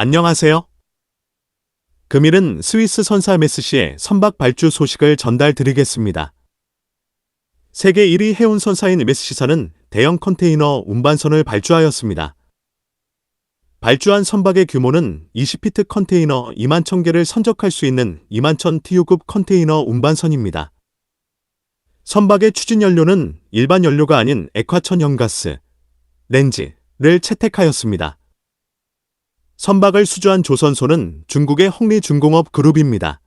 안녕하세요. 금일은 스위스 선사 MSC의 선박 발주 소식을 전달드리겠습니다. 세계 1위 해운 선사인 MSC사는 대형 컨테이너 운반선을 발주하였습니다. 발주한 선박의 규모는 20피트 컨테이너 2만 1000개를 선적할 수 있는 2만 1000 TU급 컨테이너 운반선입니다. 선박의 추진 연료는 일반 연료가 아닌 액화천연가스, 렌지를 채택하였습니다. 선박을 수주한 조선소는 중국의 홍리중공업 그룹입니다.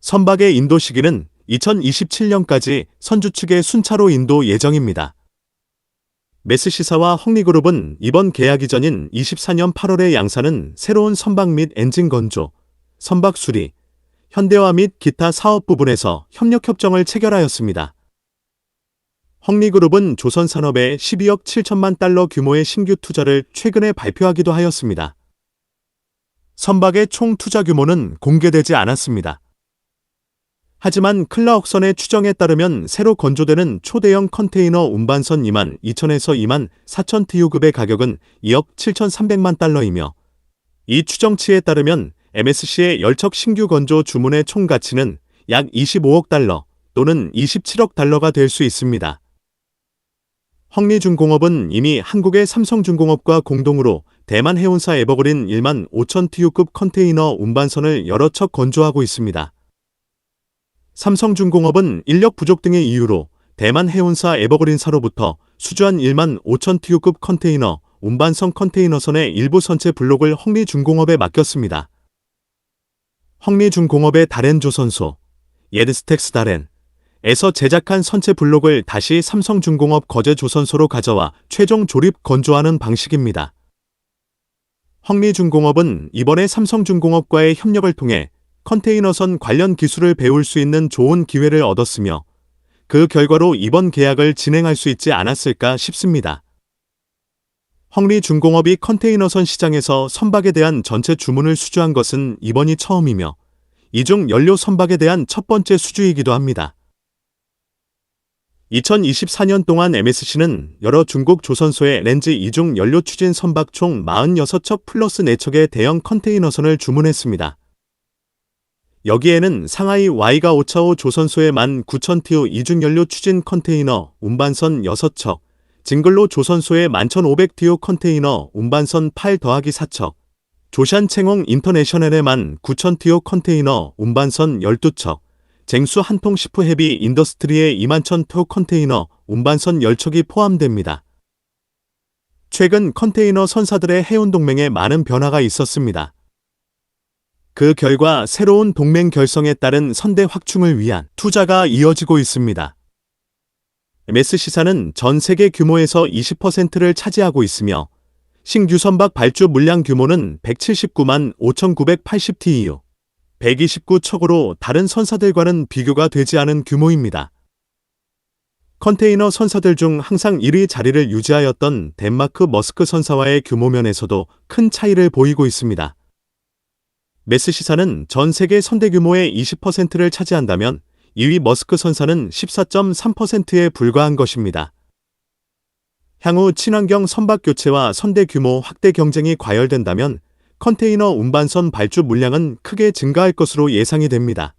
선박의 인도 시기는 2027년까지 선주 측의 순차로 인도 예정입니다. 메스시사와 홍리그룹은 이번 계약 이 전인 24년 8월에 양사는 새로운 선박 및 엔진 건조, 선박 수리, 현대화 및 기타 사업 부분에서 협력 협정을 체결하였습니다. 헝리그룹은 조선산업에 12억 7천만 달러 규모의 신규 투자를 최근에 발표하기도 하였습니다. 선박의 총 투자 규모는 공개되지 않았습니다. 하지만 클라옥선의 추정에 따르면 새로 건조되는 초대형 컨테이너 운반선 2만 2천에서 2만 4천 TU급의 가격은 2억 7천3백만 달러이며 이 추정치에 따르면 MSC의 열척 신규 건조 주문의 총 가치는 약 25억 달러 또는 27억 달러가 될 수 있습니다. 헝리중공업은 이미 한국의 삼성중공업과 공동으로 대만 해운사 에버그린 1만 5천 TU급 컨테이너 운반선을 여러 척 건조하고 있습니다. 삼성중공업은 인력 부족 등의 이유로 대만 해운사 에버그린사로부터 수주한 1만 5천 TU급 컨테이너 운반선 컨테이너선의 일부 선체 블록을 헝리중공업에 맡겼습니다. 헝리중공업의 다렌조선소, 예드스텍스 다렌, 에서 제작한 선체 블록을 다시 삼성중공업 거제조선소로 가져와 최종 조립 건조하는 방식입니다. 헝리중공업은 이번에 삼성중공업과의 협력을 통해 컨테이너선 관련 기술을 배울 수 있는 좋은 기회를 얻었으며 그 결과로 이번 계약을 진행할 수 있지 않았을까 싶습니다. 헝리중공업이 컨테이너선 시장에서 선박에 대한 전체 주문을 수주한 것은 이번이 처음이며 이중 연료 선박에 대한 첫 번째 수주이기도 합니다. 2024년 동안 MSC는 여러 중국 조선소의 렌즈 이중 연료 추진 선박 총 46척 플러스 4척의 대형 컨테이너선을 주문했습니다. 여기에는 상하이 Y가 5차호 조선소의 19,000TU 이중 연료 추진 컨테이너 운반선 6척, 징글로 조선소의 11,500TU 컨테이너 운반선 8 더하기 4척, 조샨 챙홍 인터내셔널의 19,000TU 컨테이너 운반선 12척, 쟁수 한통 시프 헤비 인더스트리의 2만 천토 컨테이너 운반선 10척이 포함됩니다. 최근 컨테이너 선사들의 해운 동맹에 많은 변화가 있었습니다. 그 결과 새로운 동맹 결성에 따른 선대 확충을 위한 투자가 이어지고 있습니다. MSC사는 전 세계 규모에서 20%를 차지하고 있으며 신규 선박 발주 물량 규모는 179만 5,980 TEU, 129척으로 다른 선사들과는 비교가 되지 않은 규모입니다. 컨테이너 선사들 중 항상 1위 자리를 유지하였던 덴마크 머스크 선사와의 규모면에서도 큰 차이를 보이고 있습니다. 메스 시사는 전 세계 선대 규모의 20%를 차지한다면 2위 머스크 선사는 14.3%에 불과한 것입니다. 향후 친환경 선박 교체와 선대 규모 확대 경쟁이 과열된다면 컨테이너 운반선 발주 물량은 크게 증가할 것으로 예상이 됩니다.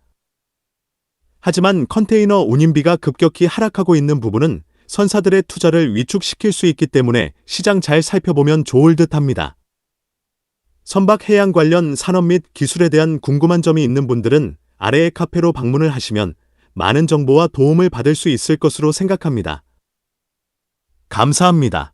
하지만 컨테이너 운임비가 급격히 하락하고 있는 부분은 선사들의 투자를 위축시킬 수 있기 때문에 시장 잘 살펴보면 좋을 듯 합니다. 선박 해양 관련 산업 및 기술에 대한 궁금한 점이 있는 분들은 아래의 카페로 방문을 하시면 많은 정보와 도움을 받을 수 있을 것으로 생각합니다. 감사합니다.